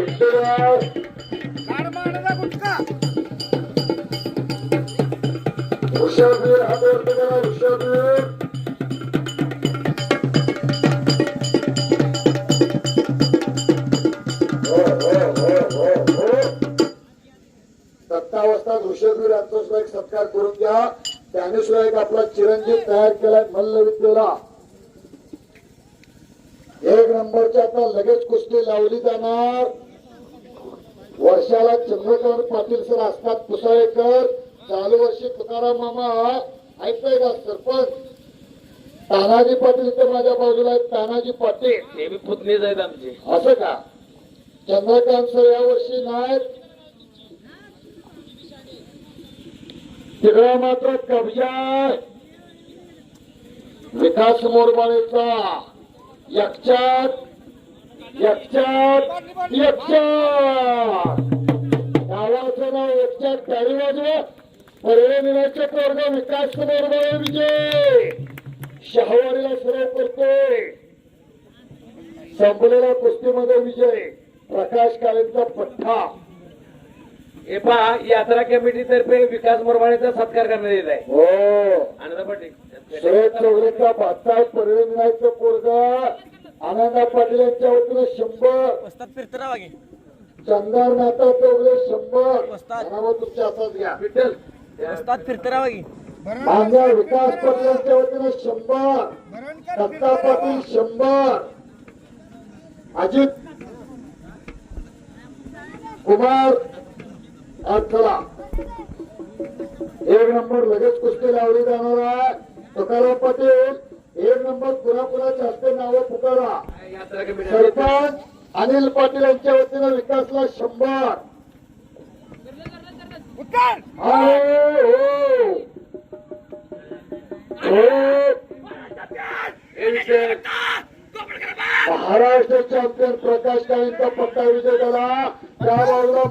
ऋषभवीर हात करा यांचा सुद्धा एक सत्कार करून घ्या. त्याने सुद्धा एक आपला चिरंजीव तयार केलाय मल्ल एक नंबरची आता लगेच कुस्ती लावली जाणार. वर्षाला चंद्रकांत पाटील सर असतात पुसाळेकर. चालू वर्षी तुकाराम मामा. ऐकतोय का सरपंच? तानाजी पाटील इथे माझ्या बाजूला आहेत. तानाजी पाटील. ते बी पुतणीच आहेत आमचे. असं का? चंद्रकांत सर या वर्षी नाहीत. तिकडे मात्र कब्जा. विकास मोरबाळेचा यक्षात यक्षात गावाचं नाव यक्षात टाळी वाजवा पर्यटनाचे पोरग विकास मोरबाळे विजय. शहावारीला सराव करतोय. संपलेल्या कुस्तीमध्ये विजय. प्रकाश काळेंचा पठ्ठा. हे पहा यात्रा कमिटी तर्फे विकास मोरमाळेचा सत्कार करण्यात येत आहे. हो. आनंद पाटील. सुरेश चौधरीचा भाचा परिणाचं पोरग. आनंदा पाटील यांच्या वतीनं शंभर. चंदार नाथा चौधरी शंभर. तुमच्या हातात घ्या. विठ्ठल वस्ताद फिरतं राहा की मान्य विकास पाटील यांच्या वतीनं शंभर. दत्ता पाटील शंभर. अजित. कुमार. अडथळा. एक नंबर लगेच कुस्ती लावली जाणार आहे. तुकाराम पाटील. एक नंबर पुन्हा पुन्हा जास्त नावं पुकारा. सरपंच अनिल पाटील यांच्या वतीनं विकासला शंभर. हो, हो. महाराष्ट्र चॅम्पियन प्रकाश काळेंचा पट्टा विजय झाला. त्या बाजूला